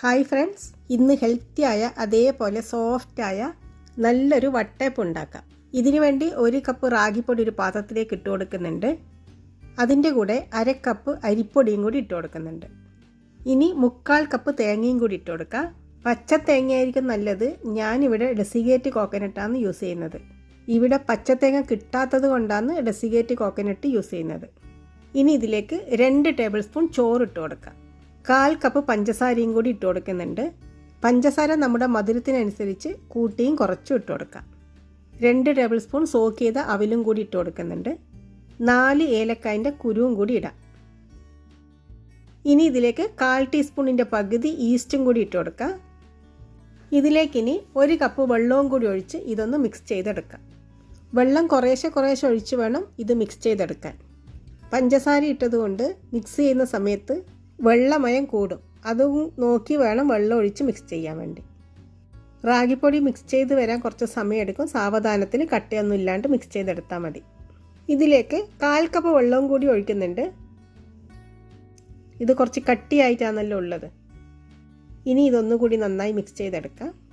Hi friends ഇന്ന് ആയ അതേപോലെ സോഫ്റ്റായ നല്ലൊരു വട്ടയപ്പം ഉണ്ടാക്കാം. ഇതിനു വേണ്ടി ഒരു കപ്പ് റാഗിപ്പൊടി ഒരു പാത്രത്തിലേക്ക് ഇട്ട് കൊടുക്കുന്നുണ്ട്. അതിന്റെ കൂടെ അര കപ്പ് അരിപ്പൊടിയും കൂടി ഇട്ട് കൊടുക്കുന്നുണ്ട്. ഇനി മുക്കാൽ കപ്പ് തേങ്ങയും കൂടി ഇട്ട് കൊടുക്കുക പച്ച തേങ്ങയായിരിക്കും നല്ലത്. ഞാനിവിടെ ഡെസിഗേറ്റ് കോക്കനട്ടാണ് യൂസ് ചെയ്യുന്നത്. ഇവിടെ പച്ചത്തേങ്ങ കിട്ടാത്തത് കൊണ്ടാണ് ഡെസിഗേറ്റ് കോക്കനട്ട് യൂസ് ചെയ്യുന്നത്. ഇനി ഇതിലേക്ക് രണ്ട് ടേബിൾ സ്പൂൺ ചോറ് ഇട്ട് കൊടുക്കാം. കാൽ കപ്പ് പഞ്ചസാരയും കൂടി ഇട്ട് കൊടുക്കുന്നുണ്ട്. പഞ്ചസാര നമ്മുടെ മധുരത്തിനനുസരിച്ച് കൂട്ടിയും കുറച്ചും ഇട്ട് കൊടുക്കാം. രണ്ട് ടേബിൾ സ്പൂൺ സോക്ക് ചെയ്ത അവിലും കൂടി ഇട്ട് കൊടുക്കുന്നുണ്ട്. നാല് ഏലക്കായന്റെ കുരുവും കൂടി ഇടാം. ഇനി ഇതിലേക്ക് കാൽ ടീസ്പൂണിന്റെ പകുതി ഈസ്റ്റും കൂടി ഇട്ട് കൊടുക്കാം. ഇതിലേക്കിനി ഒരു കപ്പ് വെള്ളവും കൂടി ഒഴിച്ച് ഇതൊന്ന് മിക്സ് ചെയ്തെടുക്കാം. വെള്ളം കുറേശ്ശെ കുറേശ്ശെ ഒഴിച്ച് വേണം ഇത് മിക്സ് ചെയ്തെടുക്കാൻ. പഞ്ചസാര ഇട്ടതുകൊണ്ട് മിക്സ് ചെയ്യുന്ന സമയത്ത് വെള്ളമയം കൂടും. അതും നോക്കി വേണം വെള്ളം ഒഴിച്ച് മിക്സ് ചെയ്യാൻ വേണ്ടി. റാഗിപ്പൊടി മിക്സ് ചെയ്ത് വരാൻ കുറച്ച് സമയമെടുക്കും സാവധാനത്തിൽ കട്ടയൊന്നും ഇല്ലാണ്ട് മിക്സ് ചെയ്തെടുത്താൽ മതി. ഇതിലേക്ക് കാൽ കപ്പ് വെള്ളവും കൂടി ഒഴിക്കുന്നുണ്ട്. ഇത് കുറച്ച് കട്ടിയായിട്ടാണല്ലോ ഉള്ളത്. ഇനി ഇതൊന്നുകൂടി നന്നായി മിക്സ് ചെയ്തെടുക്കാം.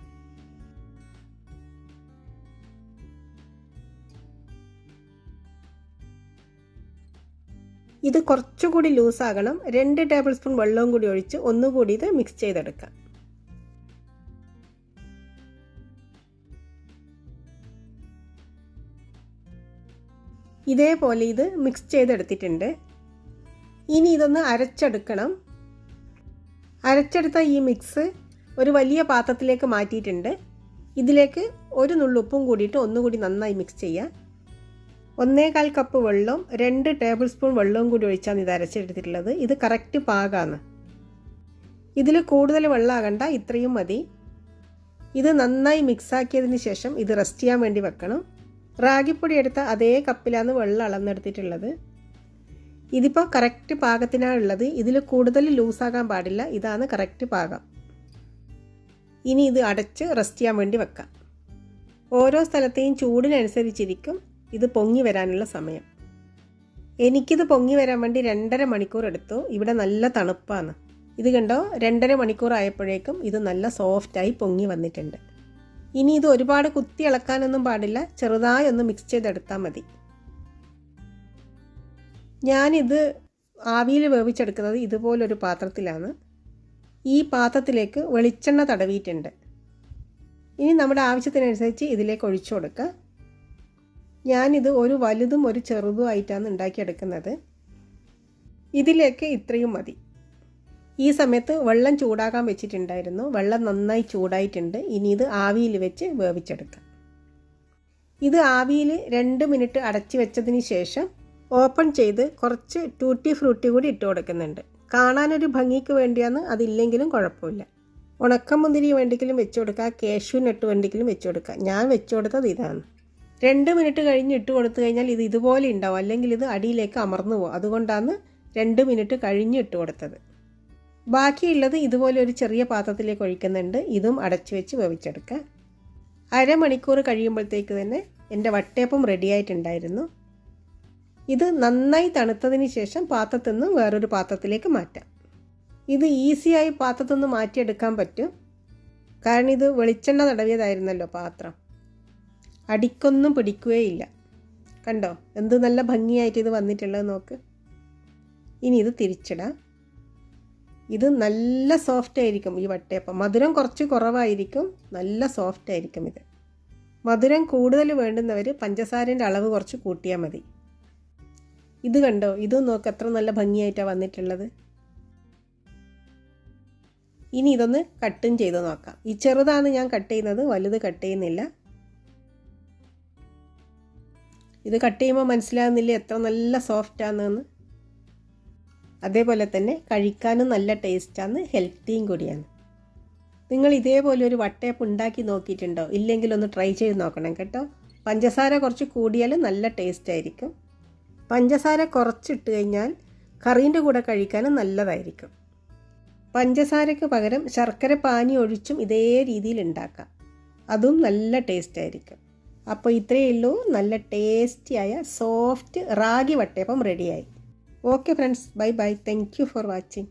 ഇത് കുറച്ചുകൂടി ലൂസാകണം. രണ്ട് ടേബിൾ സ്പൂൺ വെള്ളവും കൂടി ഒഴിച്ച് ഒന്നുകൂടി ഇത് മിക്സ് ചെയ്തെടുക്കാം. ഇതേപോലെ ഇത് മിക്സ് ചെയ്തെടുത്തിട്ടുണ്ട്. ഇനി ഇതൊന്ന് അരച്ചെടുക്കണം. അരച്ചെടുത്ത ഈ മിക്സ് ഒരു വലിയ പാത്രത്തിലേക്ക് മാറ്റിയിട്ടുണ്ട്. ഇതിലേക്ക് ഒരു നുള്ളുപ്പും കൂടിയിട്ട് ഒന്നുകൂടി നന്നായി മിക്സ് ചെയ്യാം. ഒന്നേകാൽ കപ്പ് വെള്ളം രണ്ട് ടേബിൾ സ്പൂൺ വെള്ളവും കൂടി ഒഴിച്ചാണ് ഇത് അരച്ചെടുത്തിട്ടുള്ളത്. ഇത് കറക്റ്റ് പാകമാണ് ഇതിൽ കൂടുതൽ വെള്ളമാകണ്ട ഇത്രയും മതി. ഇത് നന്നായി മിക്സാക്കിയതിന് ശേഷം ഇത് റെസ്റ്റ് ചെയ്യാൻ വേണ്ടി വെക്കണം. റാഗിപ്പൊടി എടുത്ത അതേ കപ്പിലാണ് വെള്ളം അളന്നെടുത്തിട്ടുള്ളത്. ഇതിപ്പോൾ കറക്റ്റ് പാകത്തിനാണുള്ളത് ഇതിൽ കൂടുതൽ ലൂസാകാൻ പാടില്ല. ഇതാണ് കറക്റ്റ് പാകം. ഇനി ഇത് അടച്ച് റെസ്റ്റ് ചെയ്യാൻ വേണ്ടി വെക്കാം. ഓരോ സ്ഥലത്തെയും ചൂടിനനുസരിച്ചിരിക്കും. ഇത് പൊങ്ങി വരാനുള്ള സമയം. എനിക്കിത് പൊങ്ങി വരാൻ വേണ്ടി രണ്ടര മണിക്കൂർ എടുത്തു. ഇവിടെ നല്ല തണുപ്പാണ്. ഇത് കണ്ടോ? രണ്ടര മണിക്കൂർ ആയപ്പോഴേക്കും ഇത് നല്ല സോഫ്റ്റായി പൊങ്ങി വന്നിട്ടുണ്ട്. ഇനി ഇത് ഒരുപാട് കുത്തി ഇളക്കാനൊന്നും പാടില്ല. ചെറുതായി ഒന്ന് മിക്സ് ചെയ്തെടുത്താൽ മതി. ഞാനിത് ആവിയിൽ വേവിച്ചെടുക്കുന്നത് ഇതുപോലൊരു പാത്രത്തിലാണ്. ഈ പാത്രത്തിലേക്ക് വെളിച്ചെണ്ണ തടവിയിട്ടുണ്ട്. ഇനി നമ്മുടെ ആവശ്യത്തിനനുസരിച്ച് ഇതിലേക്ക് ഒഴിച്ചു കൊടുക്കുക. ഞാനിത് ഒരു വലുതും ഒരു ചെറുതും ആയിട്ടാണ് ഉണ്ടാക്കിയെടുക്കുന്നത്. ഇതിലേക്ക് ഇത്രയും മതി. ഈ സമയത്ത് വെള്ളം ചൂടാക്കാൻ വെച്ചിട്ടുണ്ടായിരുന്നു. വെള്ളം നന്നായി ചൂടായിട്ടുണ്ട്. ഇനി ഇത് ആവിയിൽ വെച്ച് വേവിച്ചെടുക്കാം. ഇത് ആവിയിൽ രണ്ട് മിനിറ്റ് അടച്ചു വെച്ചതിന് ശേഷം ഓപ്പൺ ചെയ്ത് കുറച്ച് ടൂട്ടി ഫ്രൂട്ടി കൂടി ഇട്ട് കൊടുക്കുന്നുണ്ട്. കാണാനൊരു ഭംഗിക്ക് വേണ്ടിയാണ്. അതില്ലെങ്കിലും കുഴപ്പമില്ല. ഉണക്കമുന്തിരി വേണ്ടെങ്കിലും വെച്ച് കൊടുക്കുക കേശു വേണ്ടെങ്കിലും വെച്ച് കൊടുക്കുക ഞാൻ വെച്ച് കൊടുത്തത് ഇതാണ്. രണ്ട് മിനിറ്റ് കഴിഞ്ഞ് ഇട്ട് കൊടുത്തു കഴിഞ്ഞാൽ ഇത് ഇതുപോലെ ഉണ്ടാവും. അല്ലെങ്കിൽ ഇത് അടിയിലേക്ക് അമർന്നു പോകും. അതുകൊണ്ടാണ് രണ്ട് മിനിറ്റ് കഴിഞ്ഞ് ഇട്ട് കൊടുത്തത്. ബാക്കിയുള്ളത് ഇതുപോലെ ഒരു ചെറിയ പാത്രത്തിലേക്ക് ഒഴിക്കുന്നുണ്ട്. ഇതും അടച്ചു വെച്ച് വേവിച്ചെടുക്കുക അരമണിക്കൂർ കഴിയുമ്പോഴത്തേക്ക് തന്നെ എന്റെ വട്ടയപ്പം റെഡിയായിട്ടുണ്ടായിരുന്നു ഇത് നന്നായി തണുത്തതിന് ശേഷം പാത്രത്തിൽ നിന്ന് വേറൊരു പാത്രത്തിലേക്ക് മാറ്റാം. ഇത് ഈസിയായി പാത്രത്തിൽ നിന്ന് മാറ്റിയെടുക്കാൻ പറ്റും. കാരണം ഇത് വെളിച്ചെണ്ണ തടവിയതായിരുന്നല്ലോ പാത്രം. അടിക്കൊന്നും പിടിക്കുകയില്ല. കണ്ടോ? എന്ത് നല്ല ഭംഗിയായിട്ട് ഇത് വന്നിട്ടുള്ളത് നോക്ക്. ഇനി ഇത് തിരിച്ചിടാം. ഇത് നല്ല സോഫ്റ്റ് ആയിരിക്കും ഈ വട്ടയപ്പം. മധുരം കുറച്ച് കുറവായിരിക്കും. നല്ല സോഫ്റ്റ് ആയിരിക്കും ഇത്. മധുരം കൂടുതൽ വേണ്ടുന്നവർ പഞ്ചസാരന്റെ അളവ് കുറച്ച് കൂട്ടിയാൽ മതി. ഇത് കണ്ടോ? ഇതും നോക്ക് എത്ര നല്ല ഭംഗിയായിട്ടാണ് വന്നിട്ടുള്ളത്. ഇനി ഇതൊന്ന് കട്ടും ചെയ്ത് നോക്കാം. ഈ ചെറുതാണ് ഞാൻ കട്ട് ചെയ്യുന്നത് വലുത് കട്ട് ചെയ്യുന്നില്ല. ഇത് കട്ട് ചെയ്യുമ്പോൾ മനസ്സിലാകുന്നില്ല എത്ര നല്ല സോഫ്റ്റാണെന്ന് അതേപോലെ തന്നെ കഴിക്കാനും നല്ല ടേസ്റ്റാണ് ഹെൽത്തിയും കൂടിയാണ്. നിങ്ങൾ ഇതേപോലെ ഒരു വട്ടയപ്പ് ഉണ്ടാക്കി നോക്കിയിട്ടുണ്ടോ? ഇല്ലെങ്കിൽ ഒന്ന് ട്രൈ ചെയ്ത് നോക്കണം കേട്ടോ. പഞ്ചസാര കുറച്ച് കൂടിയാൽ നല്ല ടേസ്റ്റ് ആയിരിക്കും. പഞ്ചസാര കുറച്ചിട്ട് കഴിഞ്ഞാൽ കറീന്റെ കൂടെ കഴിക്കാനും നല്ലതായിരിക്കും. പഞ്ചസാരയ്ക്ക് പകരം ശർക്കര പാനി ഒഴിച്ചും ഇതേ രീതിയിൽ ഉണ്ടാക്കാം. അതും നല്ല ടേസ്റ്റ് ആയിരിക്കും. അപ്പോൾ ഇത്രയേ ഉള്ളൂ. നല്ല ടേസ്റ്റിയായ സോഫ്റ്റ് റാഗി വട്ടയപ്പം റെഡിയായി. Okay friends. Bye bye. Thank for watching